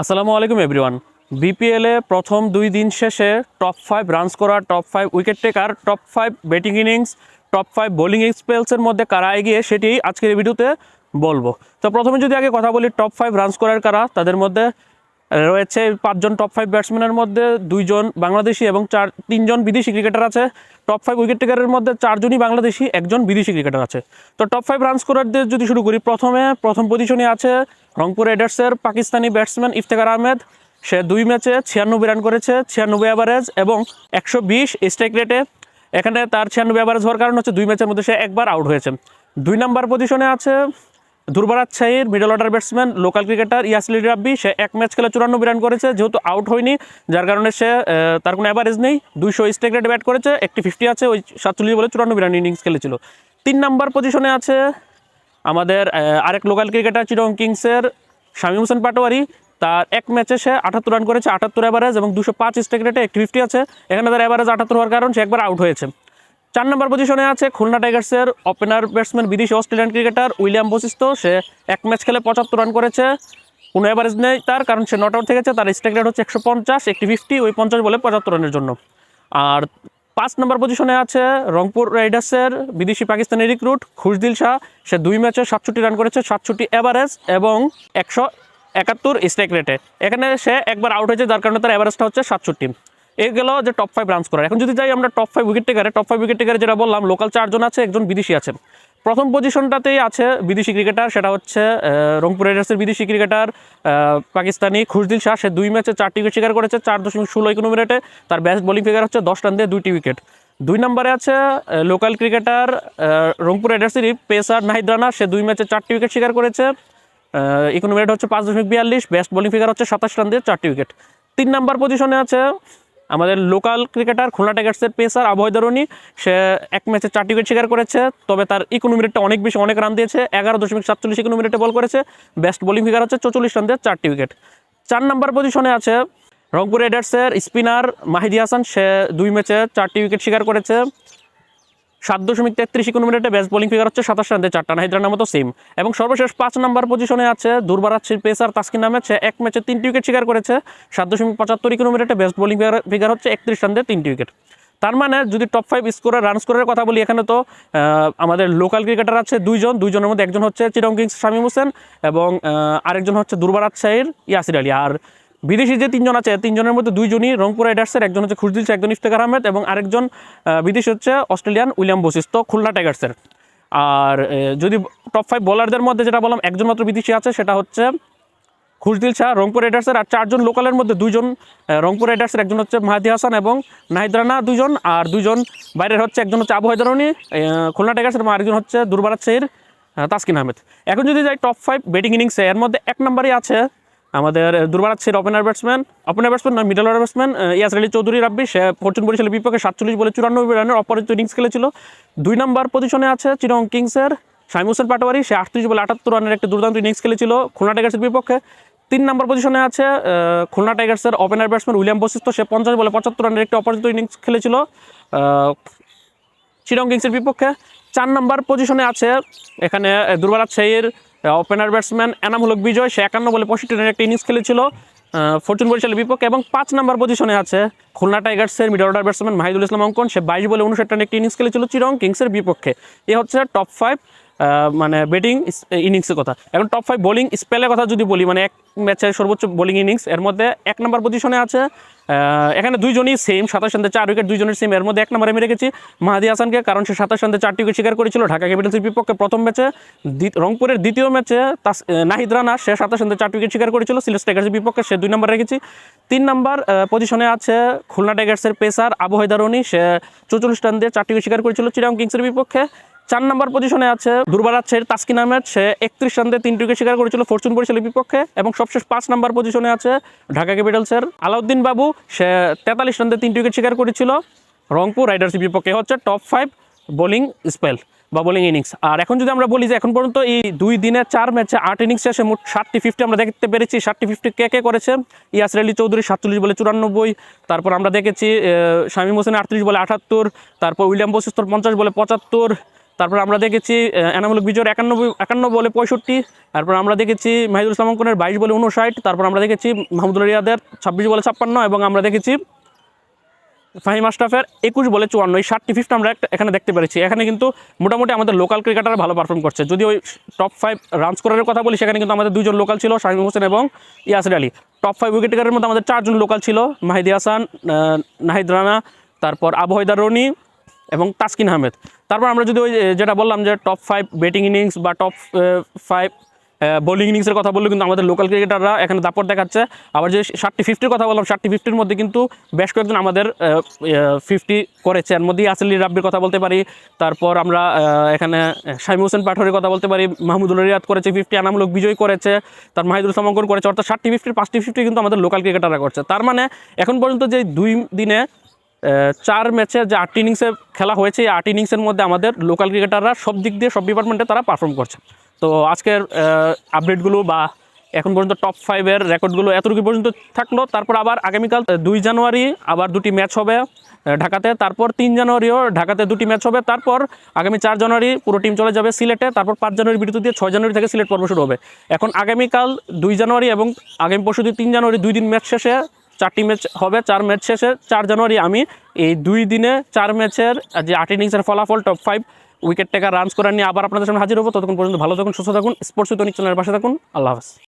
আসসালামু আলাইকুম এভরিওয়ান বিপিএলে প্রথম দুই দিন শেষে টপ ফাইভ রান করা top five wicket taker top five batting innings top five bowling এক্সপেলসের মধ্যে কারা এগিয়ে সেটি আজকের ভিডিওতে বলব। তো প্রথমে যদি আগে কথা বলি টপ ফাইভ রান করার কারা, তাদের মধ্যে রয়েছে পাঁচজন টপ ফাইভ ব্যাটসম্যানের মধ্যে দুইজন বাংলাদেশি এবং চার, তিনজন বিদেশি ক্রিকেটার আছে। টপ ফাইভ উইকেট টেকারের মধ্যে চারজনই বাংলাদেশি, একজন বিদেশি ক্রিকেটার আছে। তো টপ ফাইভ রান স্কোরারদের যদি শুরু করি প্রথমে, প্রথম পজিশনে আছে রংপুর রাইডার্সের পাকিস্তানি ব্যাটসম্যান ইফতেখার আহমেদ। সে দুই ম্যাচে ছিয়ানব্বই রান করেছে, ছিয়ানব্বই অ্যাভারেজ এবং একশো বিশ স্ট্রাইক রেটে এখানে তার ছিয়ানব্বই অ্যাভারেজ হওয়ার কারণ হচ্ছে দুই ম্যাচের মধ্যে সে একবার আউট হয়েছে। দুই নাম্বার পজিশনে আছে দুর্বারাজ Shahir middle order batsman local cricketer Yasir Rabbi, সে এক ম্যাচ খেলে চুরানব্বই রান করেছে, যেহেতু আউট হয়নি, যার কারণে সে তার কোনো অ্যাভারেজ নেই। দুইশো স্ট্রাইক রেটে ব্যাট করেছে, একটি ফিফটি আছে, ওই সাতচল্লিশ বলে চুরানব্বই রান ইনিংস খেলেছিল। তিন নাম্বার পজিশনে আছে আমাদের আরেক লোকাল ক্রিকেটার চিরং কিংসের শামীম হোসেন পাটোয়ারি। তার এক ম্যাচে সে আটাত্তর রান করেছে, আটাত্তর অ্যাভারেজ এবং দুশো পাঁচ স্ট্রাইক রেটে একটি ফিফটি আছে। এখানে তার অ্যাভারেজ আটাত্তর হওয়ার কারণ, সে একবার আউট হয়েছে। চার নম্বর পজিশনে আছে খুলনা টাইগার্সের ওপেনার ব্যাটসম্যান বিদেশি অস্ট্রেলিয়ান ক্রিকেটার উইলিয়াম বশিষ্ঠ। সে এক ম্যাচ খেলে পঁচাত্তর রান করেছে। কোনো অ্যাভারেজ নেই তার, কারণ সে নট আউট থেকেছে তার স্ট্রাইক রেট হচ্ছে একশো পঞ্চাশ, একটি ফিফটি ওই পঞ্চাশ বলে পঁচাত্তর রানের জন্য। আর পাঁচ নম্বর পজিশনে আছে রংপুর রাইডার্সের বিদেশি পাকিস্তানি রিক্রুট খুশদিল শাহ। সে দুই ম্যাচে সাতষট্টি রান করেছে, সাতষট্টি অ্যাভারেজ এবং একশো একাত্তর স্ট্রাইক রেটে এখানে সে একবার আউট হয়েছে, যার কারণে তার অ্যাভারেজটা হচ্ছে সাতষট্টি। গেল যে টপ ফাইভ রানস করার। এখন যদি যাই আমরা টপ ফাইভ উইকেট টেকারে টপ ফাইভ উইকেট টেকারে যেটা বললাম লোকাল চারজন আছে, একজন বিদেশি আছে প্রথম পজিশনটাতেই আছে বিদেশি ক্রিকেটার সেটা হচ্ছে রংপুর রাইডার্সের বিদেশি ক্রিকেটার পাকিস্তানি খুশদিল শাহ। সে দুই ম্যাচে চারটি উইকেট শিকার করেছে, চার দশমিক ষোলো ইকোনমি রেটে তার বেস্ট বোলিং ফিগার হচ্ছে দশ রান দিয়ে দুইটি উইকেট দুই নম্বরে আছে লোকাল ক্রিকেটার রংপুর রাইডার্সেরই পেসার নাহিদ রানা। সে দুই ম্যাচে চারটি উইকেট শিকার করেছে ইকোনমি রেট হচ্ছে পাঁচ দশমিক বিয়াল্লিশ। বেস্ট বোলিং ফিগার হচ্ছে সাতাশ রান দিয়ে চারটি উইকেট তিন নাম্বার পজিশনে আছে আমাদের লোকাল ক্রিকেটার খুলনা টাইগার্সের পেসার আবহাওয়া ধরণী, সে এক ম্যাচে চারটি উইকেট শিকার করেছে, তবে তার ইকোনমি রেটটা অনেক বেশি, অনেক রান দিয়েছে, এগারো দশমিক সাতচল্লিশ ইকোনমি রেটে বল করেছে বেস্ট বোলিং ফিগার হচ্ছে চৌচল্লিশ রান দিয়ে চারটি উইকেট চার নাম্বার পজিশনে আছে রংপুর রাইডার্সের স্পিনার মাহিদি হাসান, সে দুই ম্যাচে চারটি উইকেট শিকার করেছে সাত দশমিক তেত্রিশ ইকোনমিনেটে বেস্ট বোলিং ফিগার হচ্ছে সাতাশ রান দিয়ে চারটা। নাহিদ রানের মতো সেম এবং সর্বশেষ পাঁচ নাম্বার পজিশনে আছে দুর্বারাচ্ছির পেসার তাসকিন নামে সে এক ম্যাচে তিনটি উইকেট শিকার করেছে। সাত দশমিক পঁচাত্তর ইকোনমিনেটে বেস্ট বোলিং ফিগার হচ্ছে একত্রিশ রান দিয়ে তিনটি উইকেট তার মানে যদি টপ ফাইভ স্কোরের রান স্কোরের কথা বলি এখানে তো আমাদের লোকাল ক্রিকেটার আছে দুইজন। দুইজনের মধ্যে একজন হচ্ছে চিরং কিংস শামীম হোসেন এবং আরেকজন হচ্ছে দুর্বারাত শাহির ইয়াসির আলী। আর বিদেশি যে তিনজন আছে তিনজনের মধ্যে দুইজনই রংপুর রাইডার্সের একজন হচ্ছে খুশদিল শাহ, একজন ইফতেখার আহমেদ এবং আরেকজন বিদেশি হচ্ছে অস্ট্রেলিয়ান উইলিয়াম বশিষ্ঠ খুলনা টাইগার্সের। আর যদি টপ ফাইভ বোলারদের মধ্যে যেটা বললাম একজন মাত্র বিদেশি আছে সেটা হচ্ছে খুশদিল শাহ রংপুর রাইডার্সের আর চারজন লোকালের মধ্যে দুইজন রংপুর রাইডার্সের একজন হচ্ছে মাহাদি হাসান এবং নাহিদ রানা দুজন আর দুজন বাইরের হচ্ছে একজন হচ্ছে আবু হায়দারনি খুলনা টাইগার্সের এবং আরেকজন হচ্ছে দুর্বারাত শাহির তাসকিন আহমেদ। এখন যদি যাই টপ ফাইভ ব্যাটিং ইনিংসে এর মধ্যে এক নম্বরই আছে আমাদের দুর্বার ছিল ওপেনার ব্যাটসম্যান ওপেনার ব্যাটসম্যান না middle order batsman Yasir Ali Chowdhury Rabbi, সে ফরচুন বরিশালের বিপক্ষে সাতচল্লিশ বলে চুরানব্বই রানের অপরাজিত ইনিংস খেলেছিল। দুই নম্বর পজিশনে আছে চিরং কিংসের শামিম হোসেন পাটোয়ারি, সে আটত্রিশ বলে আটাত্তর রানের একটি দুর্দান্ত ইনিংস খেলেছিল খুলনা টাইগার্সের বিপক্ষে। তিন নম্বর পজিশনে আছে খুলনা টাইগার্সের ওপেনার ব্যাটসম্যান উইলিয়াম বশিষ্ঠ, সে পঞ্চাশ বলে পঁচাত্তর রানের একটি অপরাজিত ইনিংস খেলেছিল চিরং কিংসের বিপক্ষে। চার নম্বর পজিশনে আছে, এখানে দুর্বারাত শাহীর ওপেনার ব্যাটসম্যান এনাম হলক বিজয়, সে একান্ন বলে পঁয়ষট্টি রানের একটা ইনিংস খেলেছিল ফরচুন বরিশালের বিপক্ষে এবং পাঁচ নম্বর পজিশনে আছে। Khulna টাইগার্সের middle order batsman Mahidul Islam Ankon, সে বাইশ বলে উনষাট রানের একটি ইনিংস খেলেছিল চিরং কিংসের বিপক্ষে। এ হচ্ছে টপ ফাইভ মানে ব্যাটিং ইনিংসের কথা। এখন টপ ফাইভ বোলিং স্পেলের কথা যদি বলি মানে এক ম্যাচের সর্বোচ্চ বোলিং ইনিংস এর মধ্যে এক নম্বর পজিশনে আছে এখানে দুইজনই সেম সাতাশ রানতে চার উইকেট দুইজনের সেম এর মধ্যে এক নম্বরে আমি রেখেছি মাহাদি হাসানকে, কারণ সে সাতাশ রানতে চারটি উইকেট শিকার করেছিল। ঢাকা ক্যাপিটালসের বিপক্ষে প্রথম ম্যাচে রংপুরের দ্বিতীয় ম্যাচে তাস নাহিদ রানা, সে সাতাশ রানতে চারটি উইকেট শিকার করেছিল। সিলেট টাইগার্সের বিপক্ষে সে দুই নম্বর রেখেছি। তিন নম্বর পজিশনে আছে খুলনা টাইগার্সের পেসার আবু হায়দারনি সে চৌচল্লিশ রান দিয়ে চারটি উইকেট শিকার করেছিল চিরাং কিংসের বিপক্ষে। চার নম্বর পজিশনে আছে দুর্বারাচ্ছের তাসকিন আহমেদ। সে একত্রিশ রান দিয়ে তিনটি উইকেট শিকার করেছিল ফরচুন বরিশালের বিপক্ষে এবং সবশেষ পাঁচ নম্বর পজিশনে আছে ঢাকা ক্যাপিটালসের আলাউদ্দিন বাবু। সে তেতাল্লিশ রান দিয়ে তিনটি উইকেট শিকার করেছিল রংপুর রাইডার্সের বিপক্ষে। হচ্ছে টপ ফাইভ বোলিং স্পেল বা বোলিং ইনিংস আর এখন যদি আমরা বলি যে এখন পর্যন্ত এই দুই দিনে চার ম্যাচে আট ইনিংস শেষে মোট ষাটটি ফিফটি আমরা দেখতে পেরেছি। ষাটটি ফিফটি কে কে করেছে? ইয়াসর আলী চৌধুরী সাতচল্লিশ বলে চুরানব্বই। তারপর আমরা দেখেছি শামীম হোসেন আটত্রিশ বলে আটাত্তর। তারপর উইলিয়াম বশিস্তর পঞ্চাশ বলে পঁচাত্তর। তারপর আমরা দেখেছি এনামূলক বিজয়ের একানব্বই একান্ন বলে পঁয়ষট্টি, তারপর আমরা দেখেছি মাহিদুল ইসলাম অঙ্কনের বাইশ বলে উনষাট তারপর আমরা দেখেছি মাহমুদুল রিয়াদের ছাব্বিশ বলে ছাপ্পান্ন এবং আমরা দেখেছি ফাহিম আশরাফের একুশ বলে চুয়ান্ন। এই ষাটটি ফিফট আমরা এখানে দেখতে পেরেছি। এখানে কিন্তু মোটামুটি আমাদের লোকাল ক্রিকেটার ভালো পারফর্ম করছে। যদি ওই টপ ফাইভ রান স্কোরের কথা বলি, সেখানে কিন্তু আমাদের দুজন লোকাল ছিল শাহিম হোসেন এবং Yasir Ali. Top five wicket টেকারের মধ্যে আমাদের চারজন লোকাল ছিল, মাহিদি হাসান নাহিদ রানা, তারপর আবু হায়দার রনি এবং তাসকিন আহমেদ। তারপর আমরা যদি ওই যেটা বললাম যে টপ ফাইভ ব্যাটিং ইনিংস বা টপ ফাইভ বোলিং ইনিংসের কথা বললে কিন্তু আমাদের লোকাল ক্রিকেটাররা এখানে দাপট দেখাচ্ছে। আবার যে ষাটটি ফিফটির কথা বললাম, ষাটটি ফিফটির মধ্যে কিন্তু বেশ কয়েকজন আমাদের ফিফটি করেছে। এর মধ্যেই আসলি রাব্বির কথা বলতে পারি। তারপর আমরা এখানে শাইম হোসেন পাঠরের কথা বলতে পারি। মাহমুদুল রিয়াদ করেছে ফিফটি আনামূলক বিজয় করেছে। তার মাহিদুল সমঙ্কর করেছে। অর্থাৎ ষাটটি ফিফটির পাঁচটি ফিফটি কিন্তু আমাদের লোকাল ক্রিকেটাররা করছে। তার মানে এখন পর্যন্ত যে দুই দিনে চার ম্যাচে যে আট ইনিংসে খেলা হয়েছে, এই আট ইনিংসের মধ্যে আমাদের লোকাল ক্রিকেটাররা সব দিক দিয়ে, সব ডিপার্টমেন্টে তারা পারফর্ম করছে। তো আজকের আপডেটগুলো বা এখন পর্যন্ত টপ ফাইভের রেকর্ডগুলো এতটুকু পর্যন্ত থাকল। তারপর আবার আগামীকাল দুই জানুয়ারি আবার দুটি ম্যাচ হবে ঢাকাতে। তারপর তিন জানুয়ারিও ঢাকাতে দুটি ম্যাচ হবে। তারপর আগামী চার জানুয়ারি পুরো টিম চলে যাবে সিলেটে। তারপর পাঁচ জানুয়ারি বিরতি দিয়ে ছয় জানুয়ারি থেকে সিলেট পর্ব শুরু হবে। এখন আগামীকাল দুই জানুয়ারি এবং আগামী পরশু তিন জানুয়ারি দুই দিন ম্যাচ শেষে চারটি ম্যাচ হবে, চার ম্যাচ শেষে চার জানুয়ারি আমি এই দুই দিনে চার ম্যাচের যে আট ইনিংসের ফলাফল top five wicket taker run করে নিয়ে আবার আপনাদের সামনে হাজির হব। ততক্ষণ পর্যন্ত ভালো থাকুন, সুস্থ থাকুন স্পোর্টস অনেক চ্যানেলের পাশে থাকুন। আল্লাহ হাফেজ।